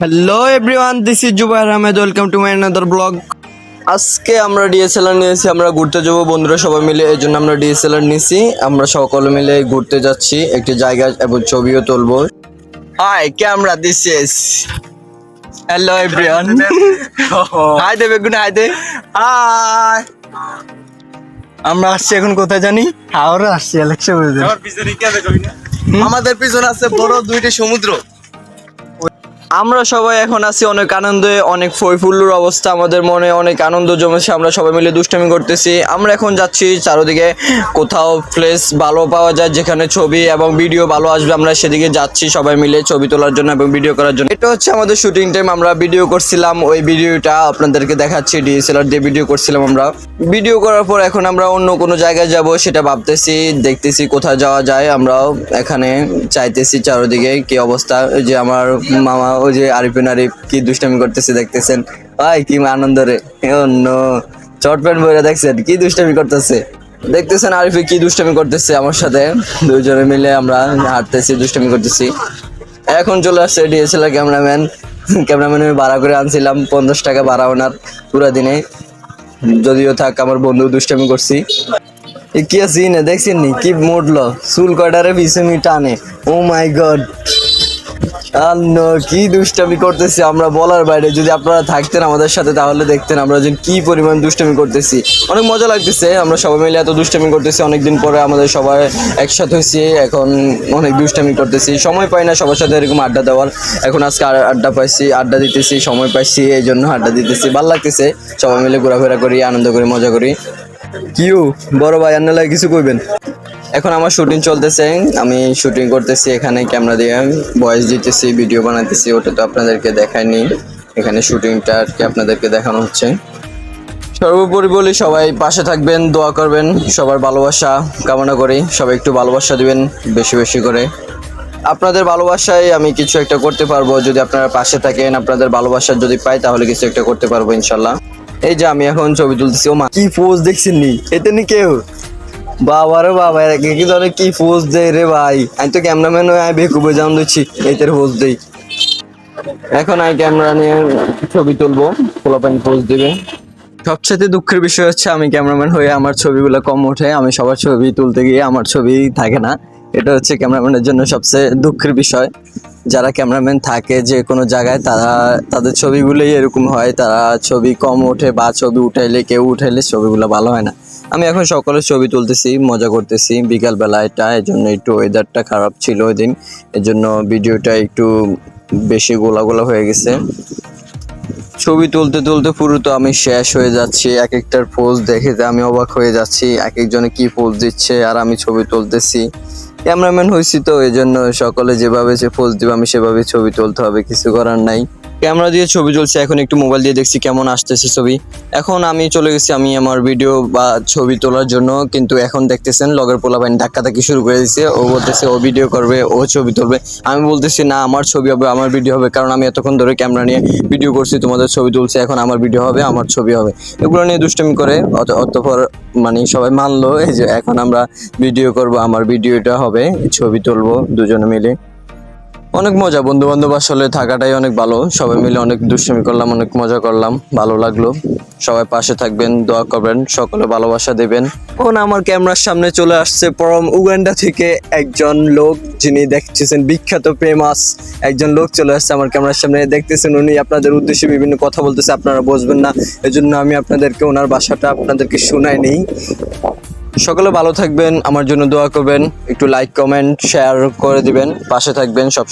Hello everyone this is Zubair Ahmed welcome to my another vlog আজকে আমরা DSLR নিয়েছি আমরা ঘুরতে যাব বন্ধুরা সবাই মিলে এই জন্য আমরা ডিএসএলআর নিয়েছি আমরা সকলে মিলে ঘুরতে যাচ্ছি একটি জায়গা এবং ছবিও তুলবো। Hi camera this is hello everyone hi দে বেগুন হাই দে হাই আমরা আসছি এখন কোথায় জানি? হাওড়া আসছি ইলেকশন আমাদের পিছনে আছে বড় দুইটি সমুদ্র। আমরা সবাই এখন আছি অনেক আনন্দে, অনেক ফইফুল্লুর অবস্থা, আমাদের মনে অনেক আনন্দ জমেছে, আমরা সবাই মিলে দুষ্টামি করতেছি। আমরা এখন যাচ্ছি চারোদিকে কোথাও প্লেস ভালো পাওয়া যায়, যেখানে ছবি এবং ভিডিও ভালো আসবে, আমরা সেদিকে যাচ্ছি সবাই মিলে ছবি তোলার জন্য এবং ভিডিও করার জন্য। এটা হচ্ছে আমাদের শুটিং টাইম আমরা ভিডিও করছিলাম, ওই ভিডিওটা আপনাদেরকে দেখাচ্ছি ডিএসএলআর দিয়ে ভিডিও করছিলাম আমরা। ভিডিও করার পর এখন আমরা অন্য কোনো জায়গায় যাব, সেটা ভাবতেছি, দেখতেছি কোথায় যাওয়া যায়, আমরাও এখানে চাইতেছি চারোদিকে, কি অবস্থা যে আমার মামা ওই যে আরিফিন আরিফ কি দুষ্টামি করতেছে দেখতেছেন? ভাই, কি আনন্দ রে। অন্য চট প্যান্ট বইরা দেখছেন? কি দুষ্টামি করতেছে? দেখতেছেন আরিফে কি দুষ্টামি করতেছে আমার সাথে? দুইজনে মিলে আমরা হাঁটতেছি, দুষ্টামি করতেছি। এখন চলে আসছে ডিএসএলআর ক্যামেরাম্যান। ক্যামেরাম্যান আমি ভাড়া করে আনছিলাম, পঞ্চাশ টাকা ভাড়া ওনার পুরা দিনে। যদিও থাক, আমার বন্ধু দুষ্টামি করছি। কি আছে না দেখছেন নি কি মোড়লো? চুল কয়টারে পিছনে টানে? ও মাই গড কি দুষ্টামি করতেছি আমরা বলার বাইরে। যদি আপনারা থাকতেন আমাদের সাথে, তাহলে দেখতেন আমরা যে কি পরিমাণ দুষ্টামি করতেছি। অনেক মজা লাগতেছে, আমরা সবাই মিলে এত দুষ্টামি করতেছি। অনেকদিন পরে আমাদের সবাই একসাথে হয়েছি, এখন অনেক দুষ্টামি করতেছি। সময় পাই না সবার সাথে এরকম আড্ডা দেওয়ার। এখন আজকে আড্ডা পাইছি, আড্ডা দিতেছি, সময় পাইছি, এই জন্য আড্ডা দিতেছি। ভালো লাগতেছে, সবাই মিলে ঘোরাফেরা করি, আনন্দ করি, মজা করি। কিউ, বড় ভাই আন্নালা কিছু কইবেন? এখন আমার শুটিং চলতেছে। আমি শুটিং করতেছি এখানে ক্যামেরা দিয়ে। ভয়েস দিতেছি ভিডিও বানাতেছি ওটা তো আপনাদেরকে দেখায়নি। এখানে শুটিংটা আর কি আপনাদেরকে দেখানো হচ্ছে। সর্বোপরি বলি, সবাই পাশে থাকবেন, দোয়া করবেন, সবার ভালোবাসা কামনা করি। সবাই একটু ভালোবাসা দিবেন, বেশি বেশি করে। আপনাদের ভালোবাসায় আমি কিছু একটা করতে পারব। যদি আপনারা পাশে থাকেন, আপনাদের ভালোবাসা যদি পাই, তাহলে কিছু একটা করতে পারব ইনশাল্লাহ। এই যে আমি এখন ছবি তুলতেছি ও মা কি পোজ দেখছেন নি? এতে নি কেউ? বাবা রে বাবা, এরা কি ধরে কি পোজ দেয় রে ভাই? আমি তো ক্যামেরাম্যান হয়ে আমি বেকুবে জাম দিচ্ছি এইটার পোজ দেই। এখন আমি ক্যামেরা নিয়ে ছবি তুলবো, পোলাপাইন পোজ দিবে। সবচেয়ে দুঃখের বিষয় হচ্ছে আমি ক্যামেরাম্যান হয়ে আমার ছবিগুলো কম ওঠে, আমি সবার ছবি তুলতে গিয়ে আমার ছবি থাকে না। এটা হচ্ছে ক্যামেরাম্যানের জন্য সবচেয়ে দুঃখের বিষয়। যারা ক্যামেরাম্যান থাকে যে কোনো জায়গায়, তারা তাদের ছবিগুলোই এরকম হয়। তারা ছবি কম ওঠে বা ছবি উঠাইলে, কেউ উঠাইলে ছবিগুলো ভালো হয় না। আমি এখন সকলের ছবি তুলতেছি, মজা করতেছি। বিকালবেলা এটা, এই জন্য একটু ওয়েদারটা খারাপ ছিল ওই দিন। এই জন্য ভিডিওটা একটু বেশি গোলা গোলা হয়ে গেছে। ছবি তুলতে তুলতে পুরো তো আমি শেষ হয়ে যাচ্ছি। এক একটার পোজ দেখে আমি অবাক হয়ে যাচ্ছি। এক একজনে কি পোজ দিচ্ছে, আর আমি ছবি তুলতেছি। ক্যামেরাম্যান হয়েছি তো এই জন্য সকলে যেভাবে সে পোজ দিবে, আমি সেভাবে ছবি তুলতে হবে, কিছু করার নাই। ক্যামেরা দিয়ে ছবি তুলছি, এখন একটু মোবাইল দিয়ে দেখছি কেমন আসতেছে ছবি। এখন আমি চলে গেছি, আমি আমার ভিডিও বা ছবি তোলার জন্য, কিন্তু এখন দেখতেছেন, লগের পোলা বাইন ধাক্কা ধাক্কি শুরু করে দিয়েছে ও বলতেছে, ও ভিডিও করবে, ও ছবি তুলবে। আমি বলতেছি, না, আমার ছবি হবে, আমার ভিডিও হবে, কারণ আমি এতক্ষণ ধরে ক্যামেরা নিয়ে ভিডিও করছি, তোমাদের ছবি তুলছি, এখন আমার ভিডিও হবে, আমার ছবি হবে। এগুলো নিয়ে দুষ্টামি করে, অত, অতপর মানে সবাই মানলো, এই যে এখন আমরা ভিডিও করব, আমার ভিডিওটা হবে, ছবি তুলবো, দুজনে মিলে। অনেক মজা বন্ধু বান্ধব আসলে থাকাটাই অনেক ভালো। সবাই মিলে অনেক দুষ্টামি করলাম, অনেক মজা করলাম, ভালো লাগল। সবাই পাশে থাকবেন, দোয়া করবেন, সকলে ভালোবাসা দেবেন। এখন আমার ক্যামেরার সামনে চলে আসছে পরম উগান্ডা থেকে একজন লোক, যিনি দেখতেছেন বিখ্যাত প্রেমাস একজন লোক চলে আসছে আমার ক্যামেরার সামনে। দেখতেছেন উনি, আপনাদের উদ্দেশ্যে বিভিন্ন কথা বলতেছে, আপনারা বুঝবেন না। এজন্য আমি আপনাদেরকে, ওনার বাসাটা আপনাদেরকে শোনাই নেই। সকলে ভালো থাকবেন, আমার জন্য দোয়া করবেন, একটু লাইক কমেন্ট শেয়ার করে দিবেন, পাশে থাকবেন সব